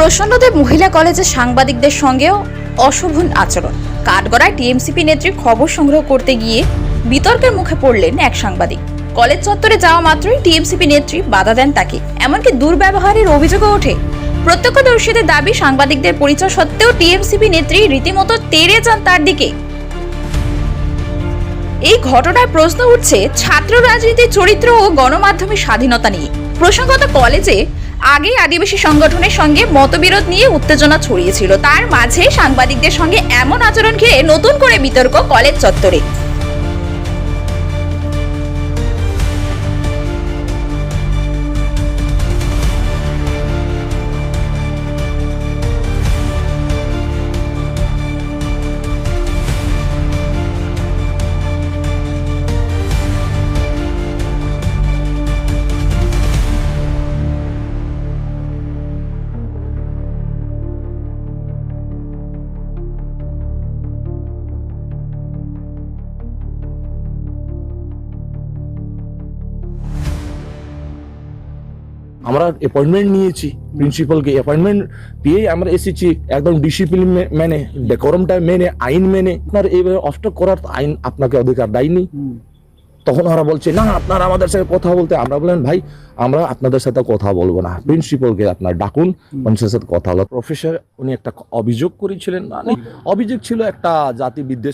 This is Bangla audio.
প্রসন্নদেব মহিলা কলেজের সাংবাদিকদের সঙ্গেও অশোভন আচরণ। কাঠগড়ায় টিএমসিপি নেত্রী খবর সংগ্রহ করতে গিয়ে বিতর্কের মুখে পড়লেন এক সাংবাদিক। কলেজ চত্বরে যাওয়া মাত্রই টিএমসিপি নেত্রী বাধা দেন তাকে। এমনকি দুর্ব্যবহারের অভিযোগও ওঠে। প্রত্যক্ষদর্শীদের দাবি, সাংবাদিকদের পরিচয় সত্ত্বেও টিএমসিপি নেত্রী রীতিমতো তেড়ে যান তার দিকে। এই ঘটনায় প্রশ্ন উঠছে, ছাত্র রাজনীতির চরিত্র ও গণমাধ্যমের স্বাধীনতা নিয়ে। প্রসঙ্গত কলেজে আগেই আদিবাসী সংগঠনের সঙ্গে মতবিরোধ নিয়ে উত্তেজনা ছড়িয়েছিল। তার মাঝে সাংবাদিকদের সঙ্গে এমন আচরণ ঘিরে নতুন করে বিতর্ক কলেজ চত্বরে। আমরা অ্যাপয়েন্টমেন্ট নিয়েছি প্রিন্সিপালকে অ্যাপয়েন্টমেন্ট পেয়ে আমরা এসেছি। একদম ডিসিপ্লিন মেনে ডেকোরামটা মেনে আইন মেনে। আপনার এইভাবে অষ্ট করার আইন আপনাকে অধিকার দেয়নি। তখন ওরা বলছে না আপনারা আমাদের সাথে কথা বলতে আমরা বলেন ভাই আমরা আপনাদের সাথে কথা বলব না। প্রিন্সিপালকে আপনার ডাকুন মানুষের সাথে কথা হলো প্রফেসর উনি একটা অভিযোগ করেছিলেন। মানে অভিযোগ ছিল একটা জাতি বিদ্বেষ